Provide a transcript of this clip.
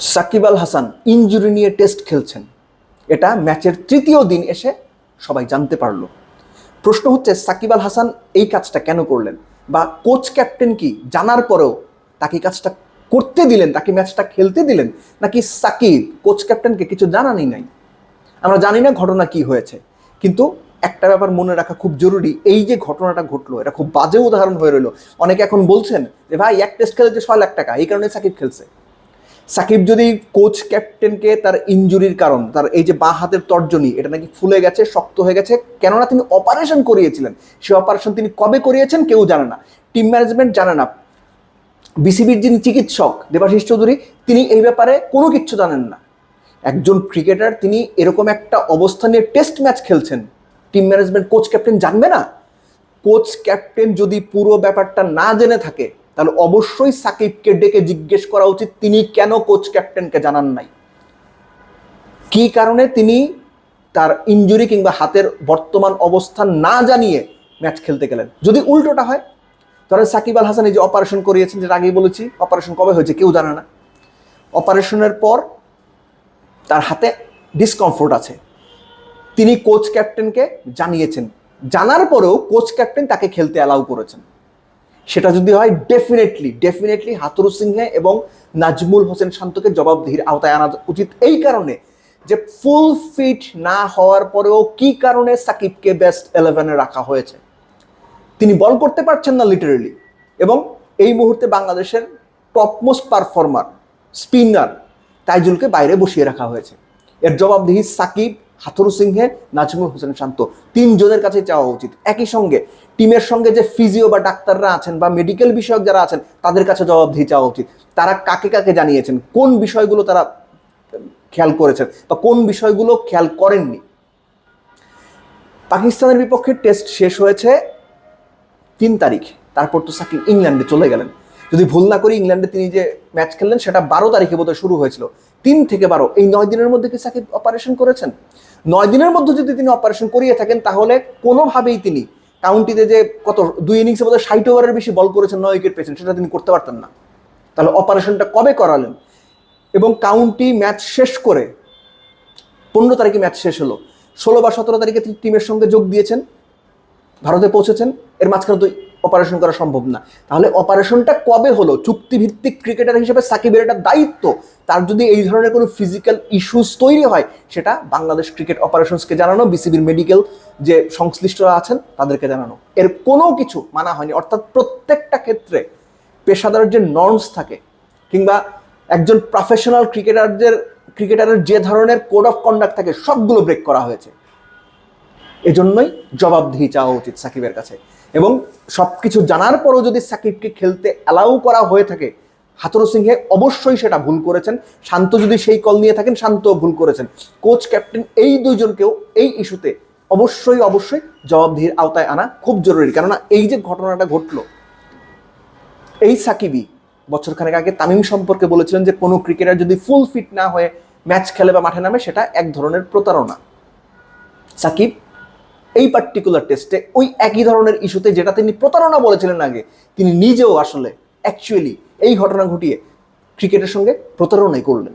Shakib Al Hasan injury নিয়ে test খেলছেন। এটা ম্যাচের তৃতীয় দিন এসে সবাই জানতে পারল। প্রশ্ন হচ্ছে, সাকিব আল হাসান এই কাজটা কেন করলেন? বা কোচ ক্যাপ্টেন কি জানার পরেও তাকে কাজটা করতে দিলেন, তাকে ম্যাচটা খেলতে দিলেন? নাকি সাকিব কোচ ক্যাপ্টেনকে কিছু জানানি নাই? আমরা জানি না ঘটনা কি হয়েছে, কিন্তু একটা ব্যাপার মনে রাখা খুব জরুরি, এই যে ঘটনাটা ঘটলো, এটা খুব বাজে উদাহরণ হয়ে রইল। অনেকে এখন বলছেন যে, ভাই, এক টেস্ট খেলেছে ছয় লাখ টাকা, এই কারণে সাকিব খেলছে। সাকিব যদি কোচ ক্যাপ্টেনকে তার ইঞ্জুরির কারণ, তার এই যে বাঁ হাতের তর্জনী, এটা নাকি ফুলে গেছে, শক্ত হয়ে গেছে, কেননা তিনি অপারেশন করিয়েছিলেন। সে অপারেশন তিনি কবে করিয়েছেন কেউ জানে না। টিম ম্যানেজমেন্ট জানে না। বিসিবির যিনি চিকিৎসক, দেবাশিস চৌধুরী, তিনি এই ব্যাপারে কোনো কিচ্ছু জানেন না। একজন ক্রিকেটার তিনি এরকম একটা অবস্থা নিয়ে টেস্ট ম্যাচ খেলছেন। টিম ম্যানেজমেন্ট কোচ ক্যাপ্টেন জানবে না? কোচ ক্যাপ্টেন যদি পুরো ব্যাপারটা না জেনে থাকে তাহলে অবশ্যই সাকিবকে ডেকে জিজ্ঞেস করা উচিত, তিনি কেন কোচ ক্যাপ্টেনকে জানান নাই? কি কারণে তিনি তার ইনজুরি কিংবা হাতের বর্তমান অবস্থান না জানিয়ে ম্যাচ খেলতে গেলেন? যদি উল্টোটা হয়, তাহলে সাকিব আল হাসান এই যে অপারেশন করিয়েছেন, যেটা আগেই বলেছি অপারেশন কবে হয়েছে কেউ জানে না। অপারেশনের পর তার হাতে ডিসকমফোর্ট আছে। তিনি কোচ ক্যাপ্টেনকে জানিয়েছেন। জানার পরেও কোচ ক্যাপ্টেন তাকে খেলতে অ্যালাউ করেছেন। সেটা যদি হয় ডেফিনেটলি ডেফিনেটলি হাতুরু সিংহে এবং নাজমুল হোসেন শান্তকে জবাবদিহির আওতায় আনা উচিত। এই কারণে যে ফুল ফিট না হওয়ার পরেও কি কারণে সাকিবকে বেস্ট ইলেভেনে রাখা হয়েছে? তিনি বল করতে পারছেন না লিটারেলি এবং এই মুহূর্তে বাংলাদেশের টপমোস্ট পারফর্মার স্পিনার তাইজুলকে বাইরে বসিয়ে রাখা হয়েছে। এর জবাবদিহি সাকিব হাথুরু সিংহে, নাজমুল হোসেন শান্ত। তিনজনের কাছে চাওয়া উচিত। একই সঙ্গে টিমের সঙ্গে যে ফিজিও বা ডাক্তাররা আছেন বা মেডিকেল বিষয়ক যারা আছেন, তাদের কাছে জবাবদিহি চাওয়া উচিত। তারা কাকে কাকে জানিয়েছেন, কোন বিষয়গুলো তারা খেয়াল করেছেন, বা কোন বিষয়গুলো খেয়াল করেননি। পাকিস্তানের বিপক্ষে টেস্ট শেষ হয়েছে তিন তারিখ। তারপর তো সাকিব ইংল্যান্ডে চলে গেলেন। যদি ভুল না করি ইংল্যান্ডে তিনি যে ম্যাচ খেললেন, সেটা বারো তারিখে বোধহয় শুরু হয়েছিল। তিন থেকে বারো, এই নয় দিনের মধ্যে কি সাকিব অপারেশন করেছেন? নয় দিনের মধ্যে যদি তিনি অপারেশন করিয়ে থাকেন, তাহলে কোনোভাবেই তিনি কাউন্টিতে যে কত, দুই ইনিংসে বোধহয় ষাট ওভারের বেশি বল করেছেন নয় উইকেট পেয়েছেন, সেটা তিনি করতে পারতেন না। তাহলে অপারেশনটা কবে করালেন? এবং কাউন্টি ম্যাচ শেষ করে পনেরো তারিখে ম্যাচ শেষ হলো। ষোলো বা সতেরো তারিখে তিনি টিমের সঙ্গে যোগ দিয়েছেন, ভারতে পৌঁছেছেন। এর মাঝখানে তো অপারেশন করা সম্ভব না। তাহলে অপারেশনটা কবে হলো? চুক্তিভিত্তিক ক্রিকেটার হিসেবে সাকিবের একটা দায়িত্ব। তার যদি এই ধরনের কোনো ফিজিক্যাল ইস্যুস তৈরি হয়, সেটা বাংলাদেশ ক্রিকেট অপারেশনসকে জানানো বিসিবির মেডিকেল যে সংশ্লিষ্টরা আছেন, তাদেরকে জানানো। এর কোনো কিছু মানা হয়নি। অর্থাৎ প্রত্যেকটা ক্ষেত্রে পেশাদারের যে নর্মস থাকে, কিংবা একজন প্রফেশনাল ক্রিকেটারদের ক্রিকেটারের যে ধরনের কোড অফ কন্ডাক্ট থাকে, সবগুলো ব্রেক করা হয়েছে। এজন্যই জবাবদিহি চাওয়া উচিত সাকিবের কাছে। এবং সব কিছু জানার পরও যদি সাকিবকে খেলতে অ্যালাউ করা হয়ে থাকে, হাতুরু সিংহে অবশ্যই সেটা ভুল করেছেন। শান্ত যদি সেই কল নিয়ে থাকেন শান্ত ভুল করেছেন। কোচ ক্যাপ্টেন এই দুইজনকেও এই ইস্যুতে অবশ্যই অবশ্যই জবাবদিহির আওতায় আনা খুব জরুরি। কেননা এই যে ঘটনাটা ঘটলো, এই সাকিবই বছরখানেক আগে তামিম সম্পর্কে বলেছিলেন যে কোনো ক্রিকেটার যদি ফুল ফিট না হয়ে ম্যাচ খেলে বা মাঠে নামে, সেটা এক ধরনের প্রতারণা। সাকিব এই পার্টিকুলার টেস্টে ওই একই ধরনের ইস্যুতে যেটা তিনি প্রতারণা বলেছিলেন আগে, তিনি নিজেও আসলে অ্যাকচুয়ালি এই ঘটনা ঘটিয়ে ক্রিকেটের সঙ্গে প্রতারণাই করলেন।